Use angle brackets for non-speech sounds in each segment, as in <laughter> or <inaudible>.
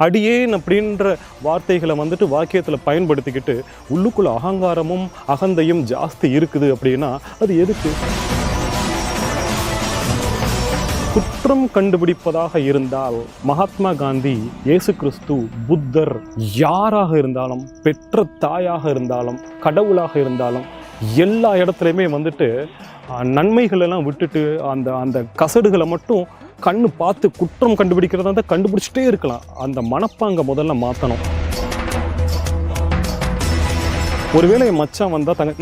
அடியேன் அப்படின்ற வார்த்தைகளை வந்துட்டு வாக்கியத்தில் பயன்படுத்திக்கிட்டு உள்ளுக்குள்ள அகங்காரமும் அகந்தையும் ஜாஸ்தி இருக்குது அப்படின்னா அது எதுக்கு? குற்றம் கண்டுபிடிப்பதாக இருந்தால் மகாத்மா காந்தி இயேசு கிறிஸ்து புத்தர் யாராக இருந்தாலும் பெற்ற தாயாக இருந்தாலும் கடவுளாக இருந்தாலும் எல்லா இடத்துலையுமே வந்துட்டு நன்மைகளெல்லாம் நன்மைகள் எல்லாம் விட்டுட்டு அந்த அந்த கசடுகளை மட்டும் கண்ணு பார்த்து குற்றம் கண்டுபிடிக்கிறதா இருந்தால் கண்டுபிடிச்சிட்டே இருக்கலாம். அந்த மனப்பாங்க முதல்ல மாற்றணும் ஒருவேளை என் மச்சான் வந்தால் தங்க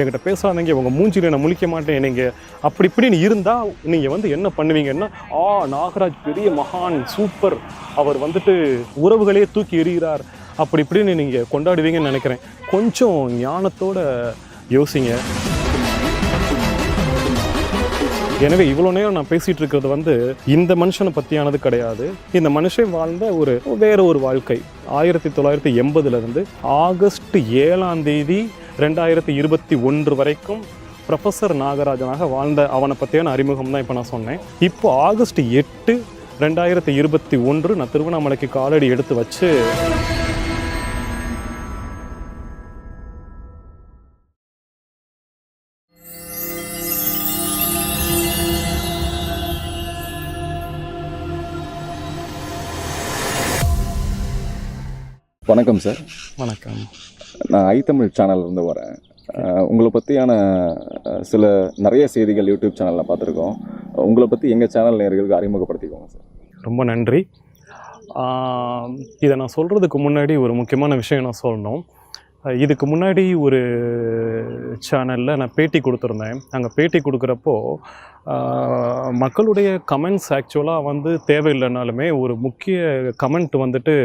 என்கிட்ட பேசாதீங்க உங்கள் மூஞ்சில நான் முழிக்க மாட்டேன் நீங்கள் அப்படி இப்படின்னு இருந்தால் நீங்கள் வந்து என்ன பண்ணுவீங்கன்னா ஆ நாகராஜ் பெரிய மகான் சூப்பர். அவர் வந்துட்டு உறவுகளே தூக்கி எறிகிறார். அப்படி இப்படின்னு நீங்கள் கொண்டாடுவீங்கன்னு நினைக்கிறேன். கொஞ்சம் ஞானத்தோட யோசிங்க. எனவே இவ்வளோ நேரம் நான் பேசிட்டு இருக்கிறது வந்து இந்த மனுஷனை பற்றியானது கிடையாது. இந்த மனுஷன் வாழ்ந்த ஒரு வேற ஒரு வாழ்க்கை. ஆயிரத்தி தொள்ளாயிரத்தி எண்பதுல இருந்து ஆகஸ்ட் ஏழாம் தேதி ரெண்டாயிரத்தி இருபத்தி ஒன்று வரைக்கும் ப்ரொஃபஸர் நாகராஜனாக வாழ்ந்த அவனை பற்றியான அறிமுகம் தான் இப்போ நான் சொன்னேன். இப்போ ஆகஸ்ட் எட்டு ரெண்டாயிரத்தி இருபத்தி ஒன்று நான் திருவண்ணாமலைக்கு காலடி எடுத்து வச்சு வணக்கம் சார் வணக்கம். நான் ஐ தமிழ் சேனல்லேருந்து வரேன். உங்களை பற்றியான சில நிறைய செய்திகள் யூடியூப் சேனலில் பார்த்துருக்கோம். உங்களை பற்றி எங்கள் சேனல் நேர்களுக்கு அறிமுகப்படுத்திக்கோங்க சார் ரொம்ப நன்றி. இதை நான் சொல்கிறதுக்கு முன்னாடி ஒரு முக்கியமான விஷயம் நான் சொல்லணும். இதுக்கு முன்னாடி ஒரு சேனலில் நான் பேட்டி கொடுத்துருந்தேன். அங்கே பேட்டி கொடுக்குறப்போ மக்களுடைய கமெண்ட்ஸ் ஆக்சுவலாக வந்து தேவையில்லைனாலுமே ஒரு முக்கிய கமெண்ட் வந்துட்டு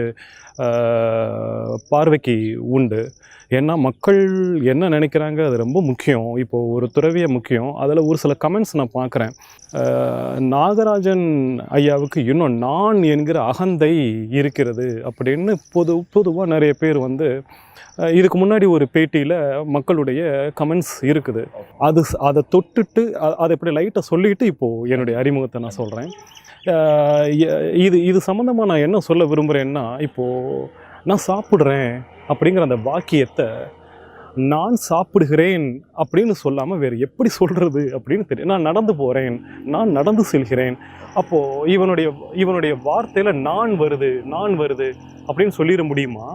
பார்வைக்கு உண்டு. ஏன்னா மக்கள் என்ன நினைக்கிறாங்க? அது ரொம்ப முக்கியம். இப்போது ஒரு துறவிய முக்கியம். அதில் ஒரு சில கமெண்ட்ஸ் நான் பார்க்குறேன். நாகராஜன் ஐயாவுக்கு இன்னும் நான் என்கிற அகந்தை இருக்கிறது அப்படின்னு பொது பொதுவாக நிறைய பேர் வந்து இதுக்கு முன்னாடி ஒரு பேட்டியில் மக்களுடைய கமெண்ட்ஸ் இருக்குது. அது அதை தொட்டுட்டு அதை இப்படி லைட்டை சொல்லிட்டு இப்போது என்னுடைய அறிமுகத்தை நான் சொல்கிறேன் இது இது சம்மந்தமாக நான் என்ன சொல்ல விரும்புகிறேன்னா இப்போது நான் சாப்பிட்றேன் அப்படிங்கிற அந்த வாக்கியத்தை நான் சாப்பிடுகிறேன் அப்படின்னு சொல்லாமல் வேறு எப்படி சொல்கிறது அப்படின்னு தெரியும் நான் நடந்து போகிறேன் நான் நடந்து செல்கிறேன் அப்போது இவனுடைய இவனுடைய வார்த்தையில் நான் வருது நான் வருது அப்படின்னு சொல்லிட முடியுமா?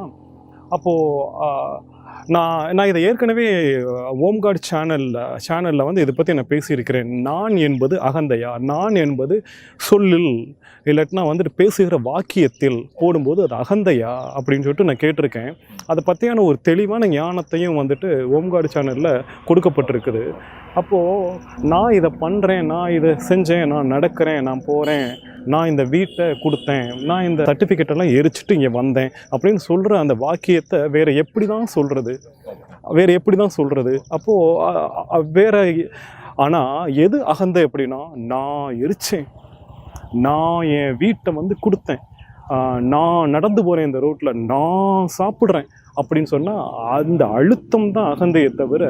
அப்போது நான் நான் இதை ஏற்கனவே ஓம்காட் சேனலில் சேனலில் வந்து இதை பற்றி நான் பேசியிருக்கிறேன். நான் என்பது அகந்தையா? நான் என்பது சொல்லில் இல்லாட்டினா வந்துட்டு பேசுகிற வாக்கியத்தில் போடும்போது அது அகந்தையா? அப்படின்னு சொல்லிட்டு நான் கேட்டிருக்கேன். அதை பற்றியான ஒரு தெளிவான ஞானத்தையும் வந்துட்டு ஓம்காடு சேனலில் கொடுக்கப்பட்டிருக்குது. அப்போது நான் இதை பண்ணுறேன் நான் இதை செஞ்சேன் நான் நடக்கிறேன் நான் போகிறேன் நான் இந்த வீட்டை கொடுத்தேன் நான் இந்த சர்டிஃபிகேட்டெல்லாம் எரிச்சிட்டு இங்கே வந்தேன் அப்படின்னு சொல்கிற அந்த வாக்கியத்தை வேறு எப்படி தான் சொல்கிறது வேறு எப்படி தான் சொல்கிறது அப்போது வேறு ஆனால் எது அகந்த அப்படின்னா நான் எரிச்சேன். நான் என் வீட்டை வந்து கொடுத்தேன். நான் நடந்து போகிறேன் இந்த ரோட்டில் நான் சாப்பிட்றேன். அப்படின்னு சொன்னால் அந்த அழுத்தம் தான் அகந்தையை தவிர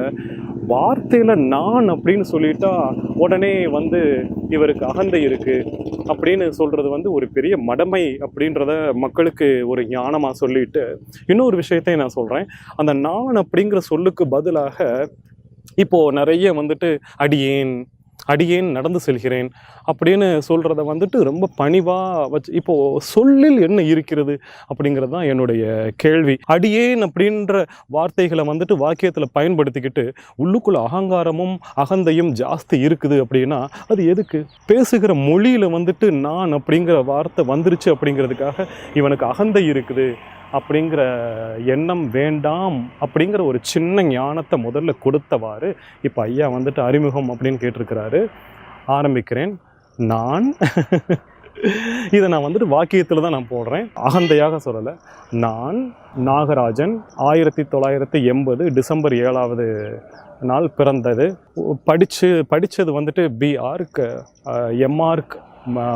வார்த்தையில் நான் அப்படின்னு சொல்லிட்டா உடனே வந்து இவருக்கு அகந்தை இருக்குது அப்படின்னு சொல்கிறது வந்து ஒரு பெரிய மடமை அப்படின்றத மக்களுக்கு ஒரு ஞானமாக சொல்லிட்டு இன்னொரு விஷயத்தையும் நான் சொல்கிறேன் அந்த நான் அப்படிங்கிற சொல்லுக்கு பதிலாக இப்போது நிறைய வந்துட்டு அடியேன் அடியேன் நடந்து செல்கிறேன் அப்படின்னு சொல்கிறத வந்துட்டு ரொம்ப பணிவாக வச்சு இப்போது சொல்லில் என்ன இருக்கிறது அப்படிங்கிறது தான் என்னுடைய கேள்வி. அடியேன் அப்படின்ற வார்த்தைகளை வந்துட்டு வாக்கியத்தில் பயன்படுத்திக்கிட்டு உள்ளுக்குள்ள அகங்காரமும் அகந்தையும் ஜாஸ்தி இருக்குது அப்படின்னா அது எதுக்கு? பேசுகிற மொழியில் வந்துட்டு நான் அப்படிங்கிற வார்த்தை வந்துருச்சு அப்படிங்கிறதுக்காக இவனுக்கு அகந்தை இருக்குது. அப்படிங்கிற எண்ணம் வேண்டாம் அப்படிங்கிற ஒரு சின்ன ஞானத்தை முதல்ல கொடுத்தவாறு இப்போ ஐயா வந்துட்டு அறிமுகம் அப்படின்னு கேட்டிருக்கிறாரு. ஆரம்பிக்கிறேன். நான் <laughs> இதை நான் வந்துட்டு வாக்கியத்தில் தான் நான் போடுறேன். அகந்தையாக சொல்லலை. நான் நாகராஜன் ஆயிரத்தி தொள்ளாயிரத்தி எண்பது டிசம்பர் ஏழாவது நாள் பிறந்தது. படித்து படித்தது வந்துட்டு பிஆர்க் எம்ஆர்க்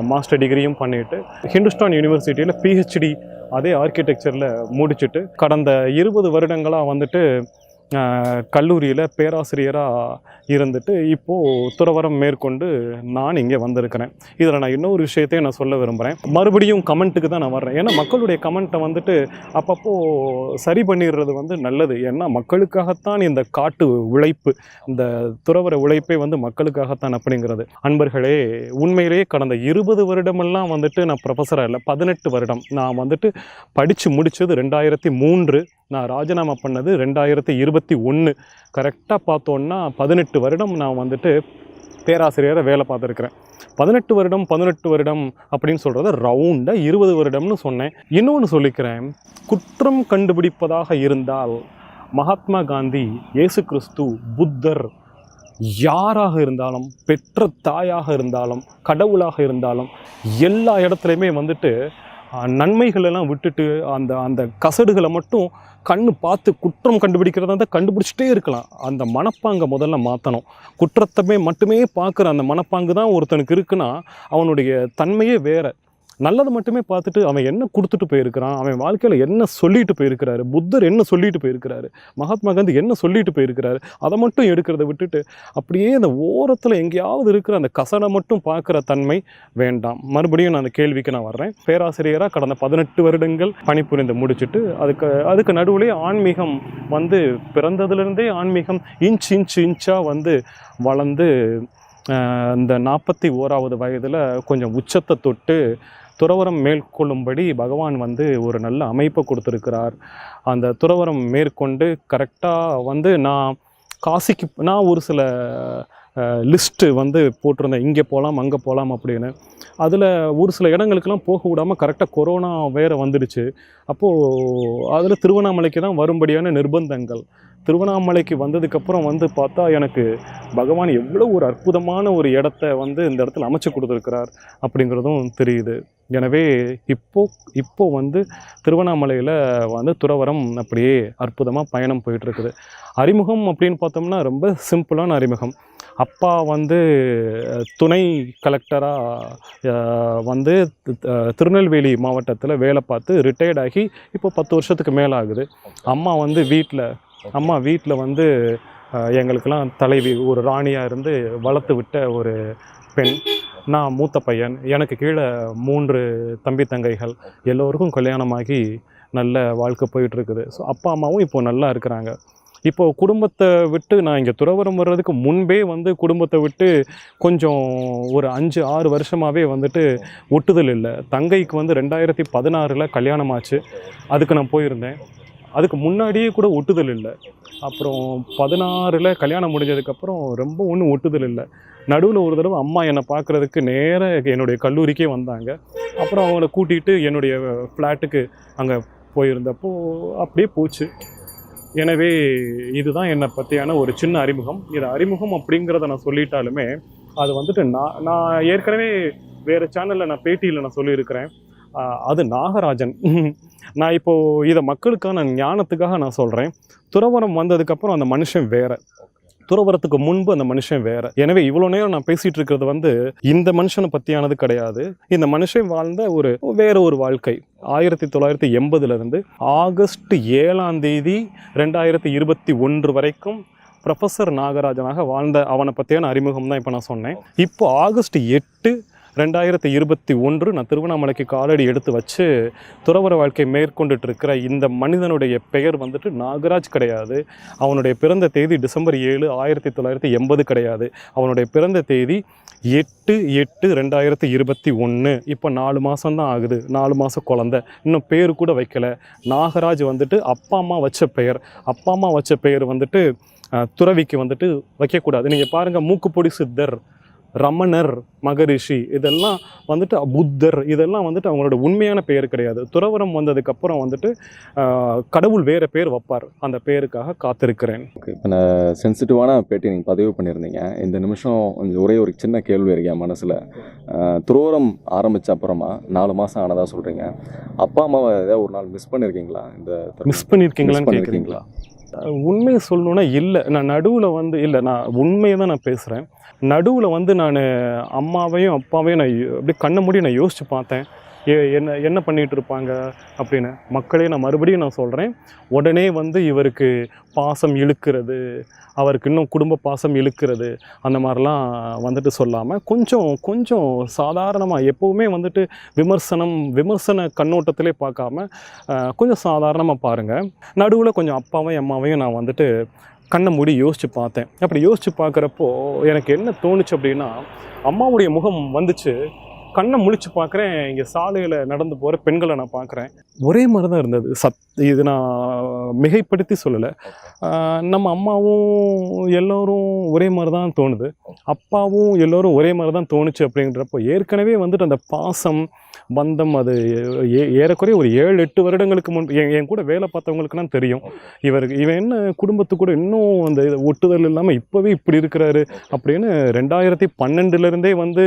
மாஸ்டர் டிகிரியும் பண்ணிட்டு ஹிந்துஸ்தான் யூனிவர்சிட்டியில் பிஹெச்டி அதே ஆர்கிடெக்சரில் முடிச்சுட்டு கடந்த இருபது வருடங்களாக வந்துட்டு கல்லூரியில் பேராசிரியராக இருந்துட்டு இப்போது துறவரம் மேற்கொண்டு நான் இங்கே வந்திருக்கிறேன். இதில் நான் இன்னொரு விஷயத்தையும் நான் சொல்ல விரும்புகிறேன் மறுபடியும் கமெண்ட்டுக்கு தான் நான் வர்றேன். ஏன்னா மக்களுடைய கமெண்ட்டை வந்துட்டு அப்பப்போ சரி பண்ணிடுறது வந்து நல்லது. ஏன்னா மக்களுக்காகத்தான் இந்த காட்டு உழைப்பு இந்த துறவர உழைப்பே வந்து மக்களுக்காகத்தான் அப்படிங்கிறது. அன்பர்களே உண்மையிலேயே கடந்த இருபது வருடமெல்லாம் வந்துட்டு நான் ப்ரொஃபஸராக இல்லை பதினெட்டு வருடம் நான் வந்துட்டு படித்து முடித்தது ரெண்டாயிரத்தி மூன்று நான் ராஜினாமா பண்ணது ரெண்டாயிரத்தி இருபத்தி ஒன்று கரெக்டாக பார்த்தோன்னா பதினெட்டு வருடம் நான் வந்துட்டு பேராசிரியரை வேலை பார்த்துருக்குறேன். பதினெட்டு வருடம் பதினெட்டு வருடம் அப்படின்னு சொல்கிறத ரவுண்டாக இருபது வருடம்னு சொன்னேன். இன்னொன்று சொல்லிக்கிறேன் குற்றம் கண்டுபிடிப்பதாக இருந்தால் மகாத்மா காந்தி இயேசு கிறிஸ்து புத்தர் யாராக இருந்தாலும் பெற்ற தாயாக இருந்தாலும் கடவுளாக இருந்தாலும் எல்லா இடத்துலையுமே வந்துட்டு நன்மைகளெல்லாம் விட்டுட்டு அந்த அந்த கசடுகளை மட்டும் கண்ணு பார்த்து குற்றம் கண்டுபிடிக்கிறதா இருந்தால் கண்டுபிடிச்சிட்டே இருக்கலாம். அந்த மனப்பாங்கை முதல்ல மாற்றணும் குற்றத்தமே மட்டுமே பார்க்குற அந்த மனப்பாங்கு தான் ஒருத்தனுக்கு இருக்குன்னா அவனுடைய தன்மையே வேறு. நல்லது மட்டுமே பார்த்துட்டு அவன் என்ன கொடுத்துட்டு போயிருக்கிறான் அவன் வாழ்க்கையில் என்ன சொல்லிட்டு போயிருக்கிறாரு புத்தர் என்ன சொல்லிட்டு போயிருக்கிறாரு மகாத்மா காந்தி என்ன சொல்லிட்டு போயிருக்கிறாரு அதை மட்டும் எடுக்கிறத விட்டுட்டு அப்படியே அந்த ஓரத்தில் எங்கேயாவது இருக்கிற அந்த கசனை மட்டும் பார்க்குற தன்மை வேண்டாம். மறுபடியும் நான் அந்த கேள்விக்கு நான் வர்றேன். பேராசிரியராக கடந்த பதினெட்டு வருடங்கள் பணிபுரிந்து முடிச்சுட்டு அதுக்கு அதுக்கு நடுவுலே ஆன்மீகம் வந்து பிறந்ததுலேருந்தே ஆன்மீகம் இன்ச் இன்ச் இன்ச்சாக வந்து வளர்ந்து இந்த நாற்பத்தி ஓராவது வயதில் கொஞ்சம் உச்சத்தை தொட்டு துறவரம் மேற்கொள்ளும்படி பகவான் வந்து ஒரு நல்ல அமைப்பை கொடுத்துருக்கிறார். அந்த துறவரம் மேற்கொண்டு கரெக்டாக வந்து நான் காசிக்கு நான் ஒரு சில லிஸ்ட்டு வந்து போட்டிருந்தேன். இங்கே போகலாம் அங்கே போகலாம் அப்படின்னு. அதில் ஒரு சில இடங்களுக்கெல்லாம் போக விடாமல் கரெக்டாக கொரோனா வேறு வந்துடுச்சு. அப்போது அதில் திருவண்ணாமலைக்கு தான் வரும்படியான நிர்பந்தங்கள். திருவண்ணாமலைக்கு வந்ததுக்கப்புறம் வந்து பார்த்தா எனக்கு பகவான் எவ்வளோ ஒரு அற்புதமான ஒரு இடத்த வந்து இந்த இடத்துல அமைச்சு கொடுத்துருக்கிறார் அப்படிங்கிறதும் தெரியுது. எனவே இப்போ இப்போ வந்து திருவண்ணாமலையில் வந்து துறவரம் அப்படியே அற்புதமாக பயணம் போயிட்டுருக்குது. அறிமுகம் அப்படின்னு பார்த்தோம்னா ரொம்ப சிம்பிளான அறிமுகம். அப்பா வந்து துணை கலெக்டராக வந்து திருநெல்வேலி மாவட்டத்தில் வேலை பார்த்து ரிட்டையர்ட் ஆகி இப்போ பத்து வருஷத்துக்கு மேலே ஆகுது அம்மா வந்து வீட்டில் அம்மா வீட்டில் வந்து எங்களுக்கெல்லாம் தலைவி ஒரு ராணியாக இருந்து வளர்த்து விட்ட ஒரு பெண். நான் மூத்த பையன். எனக்கு கீழே மூன்று தம்பி தங்கைகள். எல்லோருக்கும் கல்யாணமாகி நல்ல வாழ்க்கை போயிட்டுருக்குது. ஸோ அப்பா அம்மாவும் இப்போது நல்லா இருக்கிறாங்க. இப்போது குடும்பத்தை விட்டு நான் இங்கே துறவரம் வர்றதுக்கு முன்பே வந்து குடும்பத்தை விட்டு கொஞ்சம் ஒரு அஞ்சு ஆறு வருஷமாகவே வந்துட்டு ஒட்டுதல் இல்லை. தங்கைக்கு வந்து ரெண்டாயிரத்தி பதினாறில் கல்யாணம் ஆச்சு அதுக்கு நான் போயிருந்தேன். அதுக்கு முன்னாடியே கூட ஒட்டுதல் இல்லை. அப்புறம் பதினாறில் கல்யாணம் முடிஞ்சதுக்கப்புறம் ரொம்ப ஒன்றும் ஒட்டுதல் இல்லை. நடுவில் ஒரு தடவை அம்மா என்னை பார்க்குறதுக்கு நேராக என்னுடைய கல்லூரிக்கே வந்தாங்க. அப்புறம் அவங்கள கூட்டிகிட்டு என்னுடைய ஃப்ளாட்டுக்கு அங்கே போயிருந்தப்போ அப்படியே போச்சு. எனவே இதுதான் என்னை பற்றியான ஒரு சின்ன அறிமுகம். இது அறிமுகம் அப்படிங்கிறத நான் சொல்லிட்டாலுமே அது வந்துட்டு நான் நான் ஏற்கனவே வேறு சேனலில் நான் பேட்டியில் நான் சொல்லியிருக்கிறேன். அது நாகராஜன். நான் இப்போது இதை மக்களுக்கான ஞானத்துக்காக நான் சொல்கிறேன் துறவரம் வந்ததுக்கப்புறம் அந்த மனுஷன் வேற. துறவரத்துக்கு முன்பு அந்த மனுஷன் வேற. எனவே இவ்வளோ நேரம் நான் பேசிட்டு இருக்கிறது வந்து இந்த மனுஷனை பற்றியானது கிடையாது. இந்த மனுஷன் வாழ்ந்த ஒரு வேற ஒரு வாழ்க்கை. ஆயிரத்தி தொள்ளாயிரத்தி எண்பதுலேருந்து ஆகஸ்ட் ஏழாம் தேதி ரெண்டாயிரத்தி இருபத்தி ஒன்று வரைக்கும் ப்ரொஃபஸர் நாகராஜனாக வாழ்ந்த அவனை பற்றியான அறிமுகம் தான் இப்போ நான் சொன்னேன். இப்போ ஆகஸ்ட் எட்டு ரெண்டாயிரத்தி இருபத்தி ஒன்று நான் திருவண்ணாமலைக்கு காலடி எடுத்து வச்சு துறவர வாழ்க்கை மேற்கொண்டுட்டு இருக்கிற இந்த மனிதனுடைய பெயர் வந்துட்டு நாகராஜ் கிடையாது. அவனுடைய பிறந்த தேதி டிசம்பர் ஏழு ஆயிரத்தி தொள்ளாயிரத்தி எண்பது கிடையாது. அவனுடைய பிறந்த தேதி எட்டு எட்டு ரெண்டாயிரத்தி இருபத்தி ஒன்று. இப்போ நாலு மாதம்தான் ஆகுது. நாலு மாதம் குழந்த. இன்னும் பேர் கூட வைக்கல. நாகராஜ் வந்துட்டு அப்பா அம்மா வச்ச பெயர். அப்பா அம்மா வச்ச பெயர் வந்துட்டு துறவிக்கு வந்துட்டு வைக்கக்கூடாது. நீங்கள் பாருங்கள் மூக்குப்பொடி சித்தர். ரமணர் மகரிஷி இதெல்லாம் வந்துட்டு புத்தர் இதெல்லாம் வந்துட்டு அவங்களோட உண்மையான பெயர் கிடையாது. துறவரம் வந்ததுக்கப்புறம் வந்துட்டு கடவுள் வேறு பேர் வைப்பார். அந்த பேருக்காக காத்திருக்கிறேன். இப்போ நான் சென்சிட்டிவான பேட்டி நீங்கள் பதிவு பண்ணியிருந்தீங்க. இந்த நிமிஷம் ஒரே ஒரு சின்ன கேள்வி இருக்கு என் மனசில். துரோரம் ஆரம்பித்த அப்புறமா நாலு மாதம் ஆனதா சொல்கிறீங்க அப்பா அம்மாவை ஏதாவது ஒரு நாள் மிஸ் பண்ணியிருக்கீங்களா இந்த மிஸ் பண்ணியிருக்கீங்களான்னு கேட்குறீங்களா? உண்மையை சொல்லணும்னா இல்லை. நான் நடுவில் வந்து இல்லை நான் உண்மையை தான் நான் பேசுகிறேன் நடுவில் வந்து நான் அம்மாவையும் அப்பாவையும் நான் அப்படியே கண்ணை மூடி நான் யோசித்து பார்த்தேன். ஏ என்ன என்ன பண்ணிகிட்டு இருப்பாங்க அப்படின்னு. மக்களே நான் மறுபடியும் நான் சொல்கிறேன் உடனே வந்து இவருக்கு பாசம் இழுக்கிறது அவருக்கு இன்னும் குடும்ப பாசம் இழுக்கிறது அந்த மாதிரிலாம் வந்துட்டு சொல்லாமல் கொஞ்சம் கொஞ்சம் சாதாரணமாக எப்போவுமே வந்துட்டு விமர்சனம் விமர்சன கண்ணோட்டத்திலே பார்க்காம கொஞ்சம் சாதாரணமாக பாருங்கள் நடுவில் கொஞ்சம் அப்பாவையும் அம்மாவையும் நான் வந்துட்டு கண்ணை மூடி யோசித்து பார்த்தேன். அப்படி யோசித்து பார்க்குறப்போ எனக்கு என்ன தோணுச்சு அப்படின்னா அம்மாவுடைய முகம் வந்துச்சு. கண்ணை முழிச்சு பார்க்குறேன் இங்கே சாலையில் நடந்து போகிற பெண்களை நான் பார்க்குறேன். ஒரே மாதிரி தான் இருந்தது. சத் இது நான் மிகைப்படுத்தி சொல்லலை. நம்ம அம்மாவும் எல்லோரும் ஒரே மாதிரி தான் தோணுது. அப்பாவும் எல்லோரும் ஒரே மாதிரி தான் தோணுச்சு அப்படின்றப்போ ஏற்கனவே வந்துட்டு அந்த பாசம் பந்தம் அது ஏ- ஏறக்குறைய ஒரு ஏழு எட்டு வருடங்களுக்கு முன் என் என் கூட வேலை பார்த்தவங்களுக்குலாம் தெரியும். இவருக்கு இவன் என்ன குடும்பத்து கூட இன்னும் அந்த இது ஒட்டுதல் இல்லாமல் இப்போவே இப்படி இருக்கிறாரு அப்படின்னு ரெண்டாயிரத்தி பன்னெண்டுலேருந்தே வந்து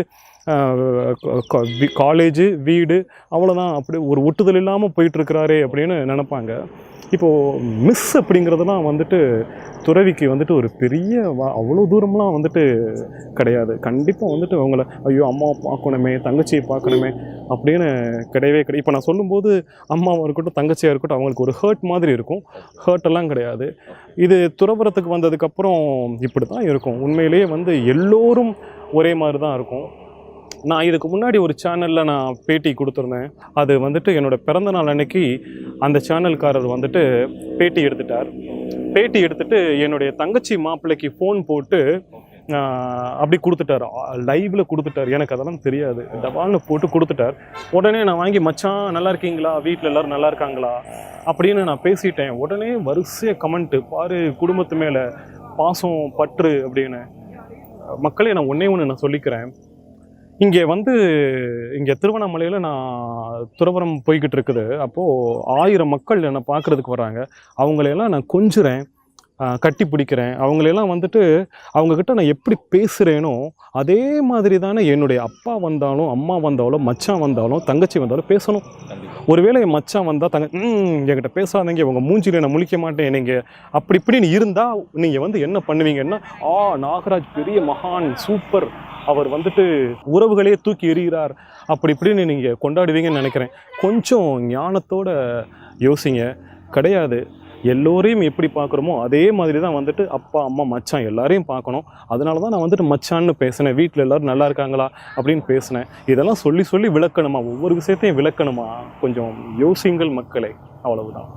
காலேஜு வீடு அவ்வளோதான் அப்படி ஒரு ஒட்டுதல் இல்லாமல் போயிட்டுருக்கிறாரே அப்படின்னு நினப்பாங்க. இப்போது மிஸ் அப்படிங்கிறதுலாம் வந்துட்டு துறவிக்கு வந்துட்டு ஒரு பெரிய அவ்வளோ தூரம்லாம் வந்துட்டு கிடையாது. கண்டிப்பாக வந்துட்டு அவங்கள ஐயோ அம்மாவை பார்க்கணுமே தங்கச்சியை பார்க்கணுமே அப்படின்னு கிடையவே கிடையாது இப்போ நான் சொல்லும்போது அம்மாவாக இருக்கட்டும் தங்கச்சியாக இருக்கட்டும் அவங்களுக்கு ஒரு ஹர்ட் மாதிரி இருக்கும். ஹர்ட்டெல்லாம் கிடையாது. இது துறவரத்துக்கு வந்ததுக்கப்புறம் இப்படி தான் இருக்கும். உண்மையிலேயே வந்து எல்லோரும் ஒரே மாதிரி தான் இருக்கும். நான் இதுக்கு முன்னாடி ஒரு சேனலில் நான் பேட்டி கொடுத்துருந்தேன். அது வந்துட்டு என்னோட பிறந்த நாள் அன்னைக்கு அந்த சேனல்காரர் வந்துட்டு பேட்டி எடுத்துட்டார். பேட்டி எடுத்துட்டு என்னுடைய தங்கச்சி மாப்பிள்ளைக்கு ஃபோன் போட்டு அப்படி கொடுத்துட்டார். லைவில் கொடுத்துட்டார். எனக்கு அதெல்லாம் தெரியாது. டபால்னு போட்டு கொடுத்துட்டார். உடனே நான் வாங்கி மச்சான் நல்லா இருக்கீங்களா? வீட்டில் எல்லோரும் நல்லா இருக்காங்களா? அப்படின்னு நான் பேசிட்டேன். உடனே வரிசையாக கமெண்ட்டு பாரு குடும்பத்து மேலே பாசம் பற்று அப்படின்னு. மக்களே நான் ஒன்றே ஒன்று நான் சொல்லிக்கிறேன். இங்கே வந்து இங்கே திருவண்ணாமலையில் நான் துறவரம் போய்கிட்டு இருக்குது. அப்போது ஆயிரம் மக்கள் என்னை பார்க்குறதுக்கு வராங்க. அவங்களையெல்லாம் நான் கொஞ்சுறேன். கட்டி பிடிக்கிறேன். அவங்களையெல்லாம் வந்துட்டு அவங்கக்கிட்ட நான் எப்படி பேசுகிறேனோ அதே மாதிரி தானே என்னுடைய அப்பா வந்தாலும் அம்மா வந்தாலும் மச்சான் வந்தாலும் தங்கச்சி வந்தாலும் பேசணும். ஒருவேளை என் மச்சான் வந்தால் தங்க என்கிட்ட பேசாதீங்க உங்கள் மூஞ்சில நான் முழிக்க மாட்டேன் நீங்கள் அப்படி இப்படின்னு இருந்தால் நீங்கள் வந்து என்ன பண்ணுவீங்கன்னா ஆ நாகராஜ் பெரிய மகான் சூப்பர். அவர் வந்துட்டு உறவுகளே தூக்கி எறிகிறார். அப்படி இப்படின்னு நீங்கள் கொண்டாடுவீங்கன்னு நினைக்கிறேன். கொஞ்சம் ஞானத்தோட யோசிங்க. கிடையாது. எல்லோரையும் எப்படி பார்க்குறோமோ அதே மாதிரி தான் வந்துட்டு அப்பா அம்மா மச்சான் எல்லாரையும் பார்க்கணும். அதனால தான் நான் வந்துட்டு மச்சான்னு பேசினேன். வீட்டில் எல்லோரும் நல்லா இருக்காங்களா அப்படின்னு பேசினேன். இதெல்லாம் சொல்லி சொல்லி விளக்கணுமா? ஒவ்வொரு விஷயத்தையும் விளக்கணுமா? கொஞ்சம் யோசிங்கள் மக்களே. அவ்வளவுதான்.